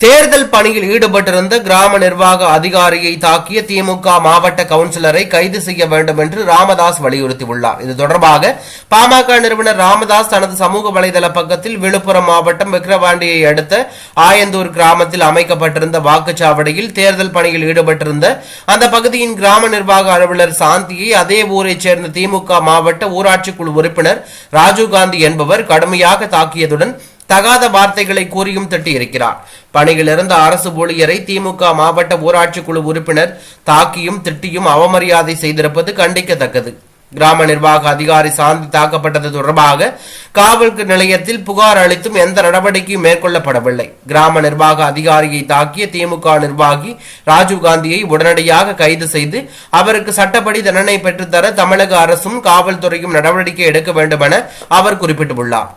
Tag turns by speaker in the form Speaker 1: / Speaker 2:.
Speaker 1: தேர்தல் பணியில் ஈடுபட்டிருந்த கிராம நிர்வாக அதிகாரியை தாக்கிய திமுக மாவட்ட கவுன்சிலரை கைது செய்ய வேண்டும் என்று ராமதாஸ் வலியுறுத்தியுள்ளார். இது தொடர்பாக பாமக நிறுவனர் ராமதாஸ் தனது சமூக வலைதள பக்கத்தில் விழுப்புரம் மாவட்டம் விக்கிரவாண்டியை அடுத்த ஆயந்தூர் கிராமத்தில் அமைக்கப்பட்டிருந்த வாக்குச்சாவடியில் தேர்தல் பணியில் ஈடுபட்டிருந்த அந்த பகுதியின் கிராம நிர்வாக அலுவலர் சாந்தியை அதே ஊரைச் சேர்ந்த திமுக மாவட்ட ஊராட்சி குழு உறுப்பினர் ராஜீவ்காந்தி என்பவர் கடுமையாக தாக்கியதுடன் தகாத வார்த்தைகளை கூறியும் திட்டியிருக்கிறார். பணியில் இருந்த அரசு ஊழியரை திமுக மாவட்ட ஊராட்சி குழு உறுப்பினர் தாக்கியும் திட்டியும் அவமரியாதை செய்திருப்பது கண்டிக்கத்தக்கது. கிராம நிர்வாக அதிகாரி சாந்தி தாக்கப்பட்டது தொடர்பாக காவல் நிலையத்தில் புகார் அளித்தும் எந்த நடவடிக்கையும் மேற்கொள்ளப்படவில்லை. கிராம நிர்வாக அதிகாரியை தாக்கிய திமுக நிர்வாகி ராஜீவ்காந்தியை உடனடியாக கைது செய்து அவருக்கு சட்டப்படி தண்டனை பெற்றுத்தர தமிழக அரசும் காவல்துறையும் நடவடிக்கை எடுக்க வேண்டும் என அவர் குறிப்பிட்டுள்ளார்.